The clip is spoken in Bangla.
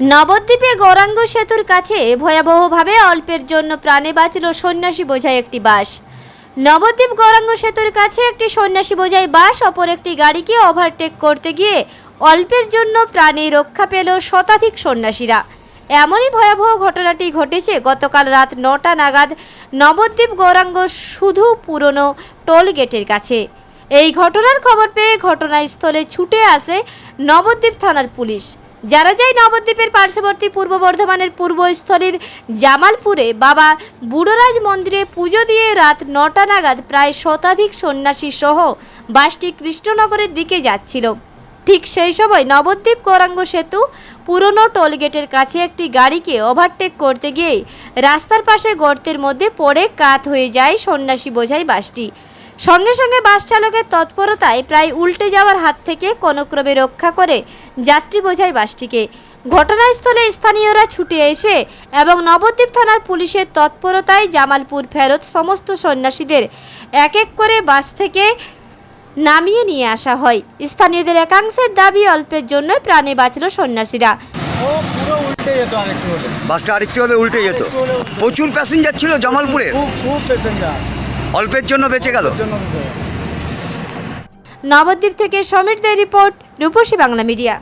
নবদ্বীপে গৌরাঙ্গ সেতুর কাছে ভয়াবহভাবে অল্পের জন্য প্রাণে বাঁচল সন্ন্যাসী বোঝাই একটি বাস। নবদ্বীপ গৌরাঙ্গ সেতুর কাছে একটি সন্ন্যাসী বোঝাই বাস, অপর একটি গাড়িকে ওভারটেক করতে গিয়ে অল্পের জন্য প্রাণে রক্ষা পেল শতাধিক সন্ন্যাসীরা। এমনই ভয়াবহ ঘটনাটি ঘটেছে গতকাল রাত নটা নাগাদ নবদ্বীপ গৌরাঙ্গ শুধু পুরনো টোল গেটের কাছে। এই ঘটনার খবর পেয়ে ঘটনাস্থলে ছুটে আসে নবদ্বীপ থানার পুলিশ। যারা যায় নবদ্বীপের পার্শ্ববর্তী পূর্ব বর্ধমানের পূর্বস্থলীর জামালপুরে বাবা বুড়োরাজ মন্দিরে পুজো দিয়ে রাত নটা নাগাদ প্রায় শতাধিক সন্ন্যাসী সহ বাসটি কৃষ্ণনগরের দিকে যাচ্ছিল। ঠিক সেই সময় নবদ্বীপ গৌরাঙ্গ সেতু পুরনো টোলগেটের কাছে একটি গাড়িকে ওভারটেক করতে গিয়ে রাস্তার পাশে গর্তের মধ্যে পড়ে কাত হয়ে যায় সন্ন্যাসী বোঝাই বাসটি। সঙ্গে সঙ্গে বাস চালকের তৎপরতায় প্রায় উল্টে যাওয়ার হাত থেকে কোনক্রমে রক্ষা করে যাত্রী বোঝাই বাসটিকে। ঘটনাস্থলে স্থানীয়রা ছুটে এসে এবং নবদ্বীপ থানার পুলিশের তৎপরতায় জামালপুর ফেরত সমস্ত সন্ন্যাসীদের এক এক করে বাস থেকে নামিয়ে নিয়ে আসা হয়। স্থানীয়দের একাংশের দাবি অল্পের জন্য প্রাণে বাঁচল সন্ন্যাসীরা। উল্টে যেত বাসটা আরেকটু হলে উল্টে যেত। প্রচুর প্যাসেঞ্জার ছিল জামালপুরে খুব খুব প্যাসেঞ্জার অল্পের জন্য বেঁচে গেল। নবদ্বীপ থেকে সমীর রিপোর্ট রূপসী বাংলা মিডিয়া